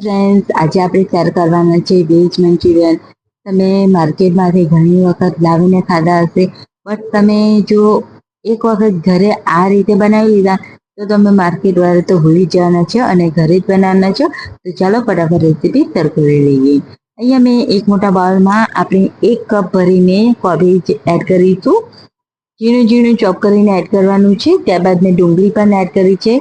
Friends આજે આપણે share કરવાના છે વેજ મંચુરિયન. તમે માર્કેટમાંથી ઘણી વખત લાવીને ખાધા હશે બટ તમે જો એક વખત ઘરે આ રીતે બનાવી લીધા તો તમે માર્કેટ વાળા તો ભૂલી જવાના છો અને ઘરે જ બનાવવાના છો. તો ચાલો ફટાફટ રેસીપી શેર કરી લઈએ. અહીંયા મેં એક મોટા બાઉલમાં આપણે એક કપ ભરીને કોબીજ એડ કરીશું. ઝીણું ઝીણું ચોપ કરીને એડ કરવાનું છે. ત્યારબાદ મેં ડુંગળી પણ એડ કરી છે.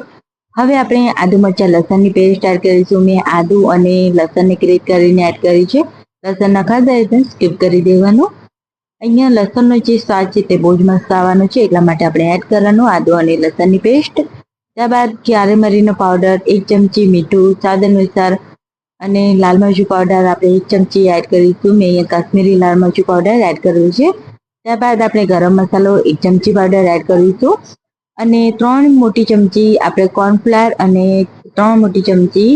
હવે આપણે આદુ મરચાં લસણની પેસ્ટ એડ કરીશું. મેં આદુ અને લસણને ગ્રેટ કરીને એડ કરી છે. લસણ નખાતા એટલે સ્કીપ કરી દેવાનું. અહીંયા લસણનો જે સ્વાદ છે તે બહુ જ મસ્ત આવવાનો છે. એટલા માટે આપણે એડ કરવાનું આદુ અને લસણની પેસ્ટ ત્યારબાદ ક્યારે મરીનો પાવડર એક ચમચી મીઠું, સ્વાદ અનુસાર અને લાલ મરચું પાવડર આપણે એક ચમચી એડ કરીશું. મેં અહીંયા કાશ્મીરી લાલ મરચું પાવડર એડ કર્યું છે. ત્યારબાદ આપણે ગરમ મસાલો એક ચમચી પાવડર એડ કરીશું. અને ત્રણ મોટી ચમચી આપણે કોર્નફ્લાવર અને ત્રણ મોટી ચમચી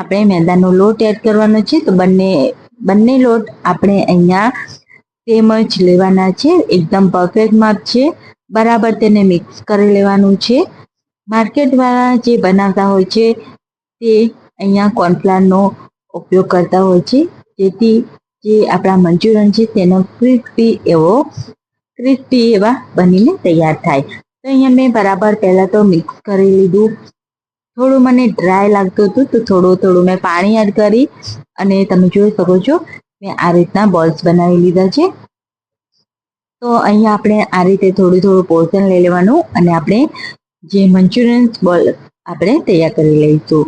આપણે મેદાનો લોટ એડ કરવાનો છે. તો બંને બંને લોટ આપણે અહીંયા તેમજ લેવાના છે. એકદમ પરફેક્ટ માપ છે. બરાબર તેને મિક્સ કરી લેવાનું છે. માર્કેટવાળા જે બનાવતા હોય છે તે અહીંયા કોર્નફ્લાવરનો ઉપયોગ કરતા હોય છે. જેથી જે આપણા મંચુરિયન છે તેનો ક્રિસ્પી એવો ક્રિસ્પી એવા બનીને તૈયાર થાય. તો અહીંયા મેં બરાબર પહેલાં તો મિક્સ કરી લીધું. થોડું મને ડ્રાય લાગતું હતું, તો થોડું થોડું મેં પાણી એડ કરી અને તમે જોઈ શકો છો, મેં આ રીતના બોલ્સ બનાવી લીધા છે. તો અહીંયા આપણે આ રીતે થોડું થોડું પોર્શન લઈ લેવાનું અને આપણે જે મન્ચુરિયન્સ બોલ આપણે તૈયાર કરી લઈશું.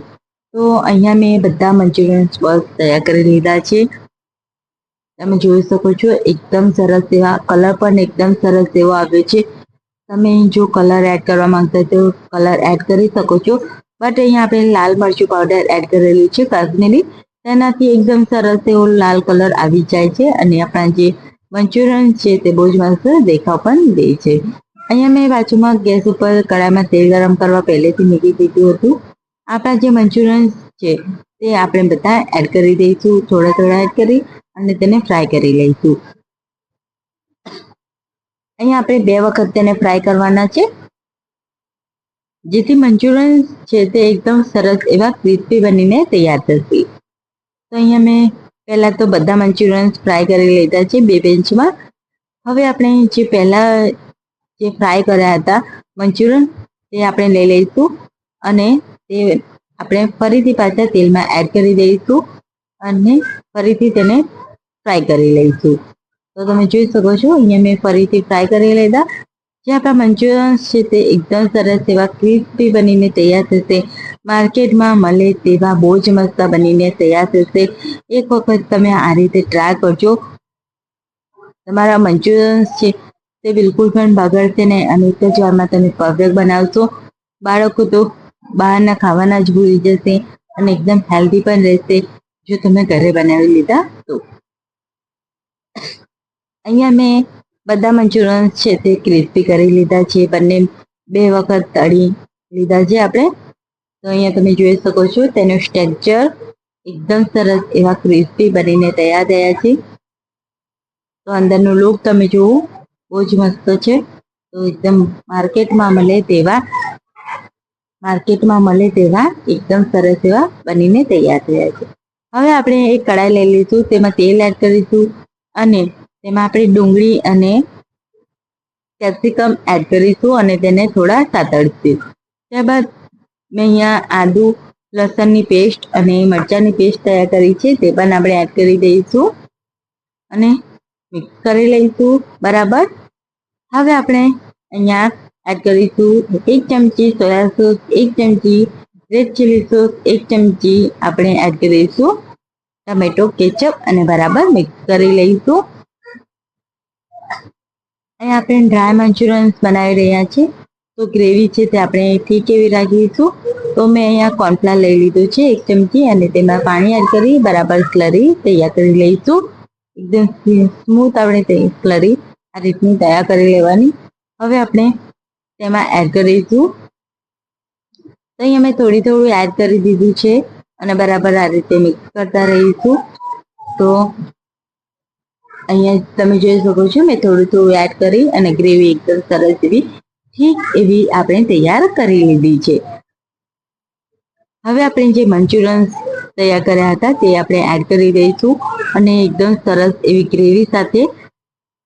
તો અહીંયા મેં બધા મન્ચુરિયન્સ બોલ્સ તૈયાર કરી લીધા છે. તમે જોઈ શકો છો, એકદમ સરસ એવા કલર પણ એકદમ સરસ એવો આવ્યો છે. તમે જો કલર એડ કરવા માંગતા તો કલર એડ કરી શકો છો. બટ અહીંયા આપણે લાલ મરચું પાવડર એડ કરેલું છે કાશ્મીરી. તેનાથી એકદમ સરસ એવો લાલ કલર આવી જાય છે અને આપણા જે મંચુરિયન છે તે બહુ જ મસ્ત દેખાવ પણ દે છે. અહીંયા મેં બાજુમાં ગેસ ઉપર કડાઈમાં તેલ ગરમ કરવા પહેલેથી મૂકી દીધું હતું. આપણા જે મંચુરિયન છે તે આપણે બધા એડ કરી દઈશું. થોડા થોડા એડ કરી અને તેને ફ્રાય કરી લઈશું. અહીંયા આપણે બે વખત તેને ફ્રાય કરવાના છે. જેથી મંચુરિયન છે તે એકદમ સરસ એવા ક્રિસ્પી બનીને તૈયાર થશે. તો અહીંયા મેં પહેલાં તો બધા મંચુરિયન્સ ફ્રાય કરી લીધા છે બે બેન્ચમાં હવે આપણે જે પહેલાં જે ફ્રાય કર્યા હતા, મંચુરિયન, તે આપણે લઈ લઈશું અને તે આપણે ફરીથી પાછા તેલમાં એડ કરી દઈશું અને ફરીથી તેને ફ્રાય કરી લઈશું. તો તમે જોઈ શકો છો, અહીંયા મેં ફરીથી ફ્રાય કરી લીધા. જે આપણા મંચુરિયન્સ છે તે એકદમ સરસ એવા ક્રિસ્પી બનીને તૈયાર થશે. માર્કેટમાં મળે તેવા બહુ જ મસ્ત બનીને તૈયાર થશે. એક વખત તમે આ રીતે ટ્રાય કરજો. તમારા મંચુરિયન્સ છે તે બિલકુલ પણ બગડશે નહીં અને એક જ વારમાં તમે પરફેક્ટ બનાવશો. બાળકો તો બહારના ખાવાના જ ભૂલી જશે અને એકદમ હેલ્ધી પણ રહેશે. જો તમે ઘરે બનાવી લીધા તો. અહીંયા મેં બધા મંચુરિયન છે તે ક્રિસ્પી કરી લીધા છે, બંને બે વખત તળી લીધા છે આપણે. તો અહીંયા તમે જોઈ શકો છો તેનું સ્ટ્રેક્ચર એકદમ સરસ એવા ક્રિસ્પી બનીને તૈયાર થયા છે. તો અંદરનું લુક તમે જુઓ, બહુ જ મસ્ત છે. તો એકદમ માર્કેટમાં મળે તેવા, માર્કેટમાં મળે તેવા એકદમ સરસ એવા બનીને તૈયાર થયા છે. હવે આપણે એક કડાઈ લઈ લઈશું, તેમાં તેલ એડ કરીશું અને તેમાં આપણે ડુંગળી અને કેપ્સિકમ એડ કરીશું અને તેને થોડા સાતળીશું ત્યારબાદ મેં અહીંયા આદુ, લસણની પેસ્ટ અને મરચાંની પેસ્ટ તૈયાર કરી છે, તે પણ આપણે એડ કરી દઈશું. અને મિક્સ કરી લઈશું, બરાબર? હવે આપણે અહીંયા એડ કરીશું એક ચમચી સોયા સોસ, એક ચમચી રેડ ચીલી સોસ, એક ચમચી આપણે એડ કરીશું. ટમેટો કેચઅપ અને બરાબર મિક્સ કરી લઈશું. અહીંયા આપણે ડ્રાય મંચુરિયન્સ બનાવી રહ્યા છીએ. તો ગ્રેવી છે તે આપણે ઠીક એવી રાખીશું? તો મેં અહીંયા કોર્નફ્લાવર લઈ લીધું છે એક ચમચી અને તેમાં પાણી એડ કરી બરાબર સ્લરી તૈયાર કરી લઈશું. એકદમ સ્મૂથ આપણે તે સ્લરી આ રીતની તૈયાર કરી લેવાની. હવે આપણે તેમાં એડ કરીશું. તો અહીંયા મેં થોડી થોડું એડ કરી દીધું છે અને બરાબર આ રીતે મિક્સ કરતા રહીશું. તો અહીંયા તમે જોઈ શકો છો, મેં થોડું થોડું એડ કરી અને ગ્રેવી એકદમ સરસ એવી ઠીક એવી આપણે તૈયાર કરી લીધી છે. હવે આપણે જે મંચુરિયન તૈયાર કર્યા હતા તે આપણે એડ કરી દઈશું અને એકદમ સરસ એવી ગ્રેવી સાથે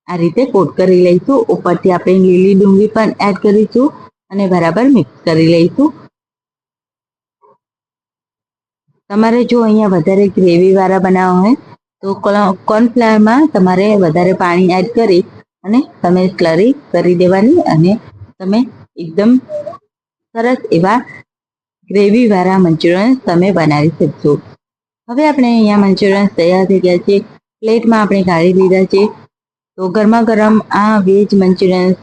આ રીતે કોટ કરી લઈશું. ઉપરથી આપણે લીલી ડુંગળી પણ એડ કરીશું અને બરાબર મિક્સ કરી લઈશું. તમારે જો અહીંયા વધારે ગ્રેવી વાળા બનાવવા હોય તો કોર્નફ્લાવરમાં તમારે વધારે પાણી એડ કરી અને તમે સ્લરી કરી દેવાની અને તમે એકદમ સરસ એવા ગ્રેવી વાળા મંચુરિયન તમે બનાવી શકશો. હવે આપણે અહીંયા મંચુરિયન તૈયાર થઈ ગયા છે. પ્લેટમાં આપણે કાઢી લીધા છે. તો ગરમા ગરમ આ વેજ મંચુરિયન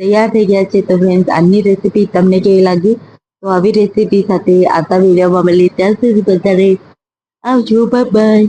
તૈયાર થઈ ગયા છે. તો ફ્રેન્ડ્સ આજની રેસીપી તમને કેવી લાગી? તો આવી રેસીપી સાથે આવતા વિડીયોમાં મળી ત્યાં સુધી બધાને આવજો બાય બાય